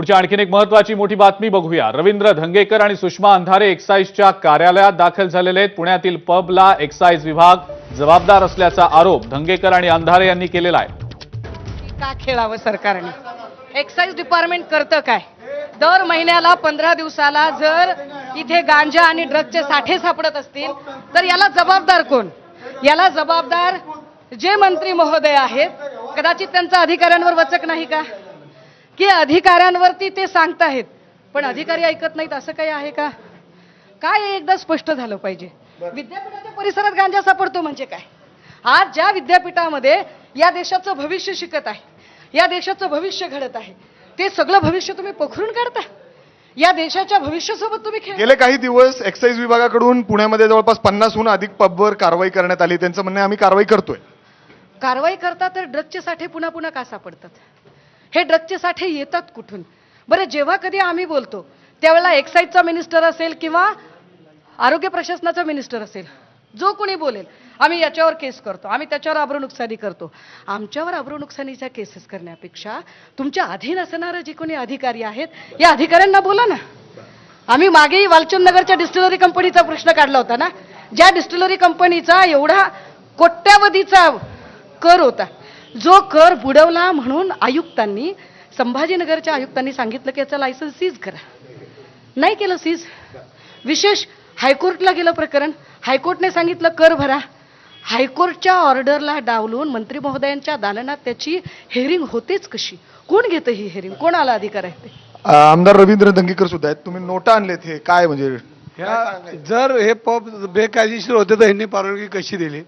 पुढची आणखीन एक महत्वाची मोठी बातमी बघूया. रवींद्र धंगेकर आणि सुषमा अंधारे एक्साईजच्या कार्यालयात दाखल झालेले आहेत. पुण्यातील पबला एक्साईज विभाग जबाबदार असल्याचा आरोप धंगेकर आणि अंधारे यांनी केलेला आहे. का खेळावं सरकारने? एक्साईज डिपार्टमेंट करतं काय? दर महिन्याला पंधरा दिवसाला जर इथे गांजा आणि ड्रगचे साठे सापडत असतील तर याला जबाबदार कोण? याला जबाबदार जे मंत्री महोदय आहेत कदाचित त्यांचा अधिकाऱ्यांवर वचक नाही का? की अधिकाऱ्यांवरती ते सांगताहेत. पण अधिकारी ऐकत नाहीत असं काही आहे का? काय एकदा स्पष्ट झालं पाहिजे? विद्यापीठाच्या परिसरात गांजा सापडतो म्हणजे काय? आज ज्या विद्यापीठामध्ये या देशाचं भविष्य शिकत आहे या देशाचं भविष्य घडत आहे ते सगळं भविष्य तुम्ही पोखरून काढता? या देशाच्या भविष्यासोबत तुम्ही खेळ गेले काही दिवस एक्साईज विभागाकडून पुण्यामध्ये जवळपास पन्नासहून अधिक पबवर कारवाई करण्यात आली. त्यांचं म्हणणं आम्ही कारवाई करतोय. कारवाई करता तर ड्रगचे साठे पुन्हा पुन्हा का सापडतात? हे ड्रगचे साठे येतात कुठून? बरं जेव्हा कधी आम्ही बोलतो त्यावेळेला एक्साईजचा मिनिस्टर असेल किंवा आरोग्य प्रशासनाचा मिनिस्टर असेल जो कोणी बोलेल आम्ही याच्यावर केस करतो. आम्ही त्याच्यावर आब्रू नुकसानी करतो. आमच्यावर आब्रू नुकसानीच्या केसेस करण्यापेक्षा तुमच्या अधीन असणारे जे कोणी अधिकारी आहेत या अधिकाऱ्यांना बोला ना. आम्ही मागेही वालचंद नगरच्या डिस्टिलरी कंपनीचा प्रश्न काढला होता ना. ज्या डिस्टिलरी कंपनीचा एवढा कोट्यावधीचा कर होता जो कर बुडवला म्हणून आयुक्तांनी संभाजीनगरच्या आयुक्तांनी सांगितलं की याचं लायसन्स सीज करा. नाही केलं सीज विशेष हायकोर्टला गेलं प्रकरण. हायकोर्टने सांगितलं कर भरा. हायकोर्टच्या ऑर्डरला डावलून मंत्री महोदयांच्या दालनात त्याची हेअरिंग होतेच कशी? कोण घेतं ही हेअरिंग कोणाला अधिकार आहे ते? आमदार रवींद्र दंगेकर सुद्धा आहेत. तुम्ही नोटा आणलेत हे. काय म्हणजे? ह्या जर हे पब बेकायदेशीर होते तर ह्यांनी परवानगी कशी दिली?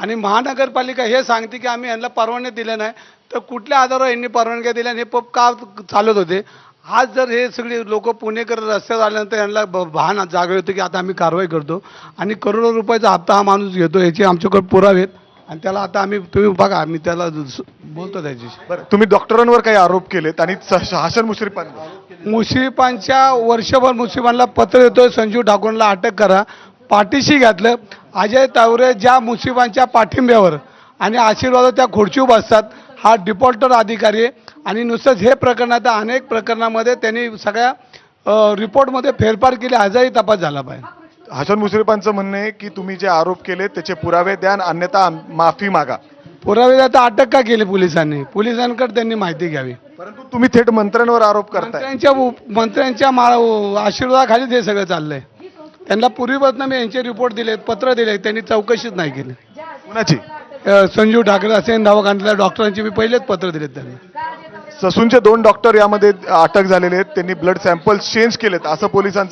आणि महानगरपालिका हे सांगते की आम्ही यांना परवानगी दिल्या नाही. तर कुठल्या आधारावर यांनी परवानग्या दिल्या आणि हे पब का चालत होते? आज जर हे सगळे लोक पुणेकर रस्त्यावर आल्यानंतर यांना भान जागे होते की आता आम्ही कारवाई करतो. आणि करोडो रुपयाचा हप्ता हा माणूस घेतो याचे आमच्याकडे पुरावे आहेत आणि त्याला आता आम्ही तुम्ही बघा आम्ही त्याला बोलतो त्याच्याशी. बरं तुम्ही डॉक्टरांवर काही आरोप केलेत आणि हसन मुश्रीफांनी मुश्रीफांच्या वर्षभर मुश्रीफांना पत्र येतोय संजीव ठाकूरला अटक करा. पाठीशी घातलं. अजय तावरे ज्या मुश्रीफांच्या पाठिंब्यावर आणि आशीर्वाद त्या खुर्ची बसतात हा डिफॉल्टर अधिकारी आहे. आणि नुसतंच हे प्रकरण आता अनेक प्रकरणामध्ये त्यांनी सगळ्या रिपोर्टमध्ये फेरफार केली. आजही तपास झाला पाहिजे. हसन मुश्रीफांचं म्हणणं आहे की तुम्ही जे आरोप केले त्याचे पुरावे द्या अन्यथा माफी मागा. पुरावे आता अटक का केली पोलिसांनी? पोलिसांकडे त्यांनी माहिती घ्यावी. परंतु तुम्ही थेट मंत्र्यांवर आरोप करताय. मंत्र्यांच्या मंत्र्यांच्या मा आशीर्वादाखालीच हे सगळं चाललंय. त्यांना पूर्वीपासून मी यांचे रिपोर्ट दिले पत्र दिले त्यांनी चौकशीच नाही केली. कुणाची? संजीव ठाकरे असेल दवाखान्यातल्या डॉक्टरांची मी पहिलेच पत्र दिलेत त्यांना. ससूनचे दोन डॉक्टर यामध्ये अटक झालेले आहेत त्यांनी ब्लड सॅम्पल्स चेंज केलेत असं पोलिसांचं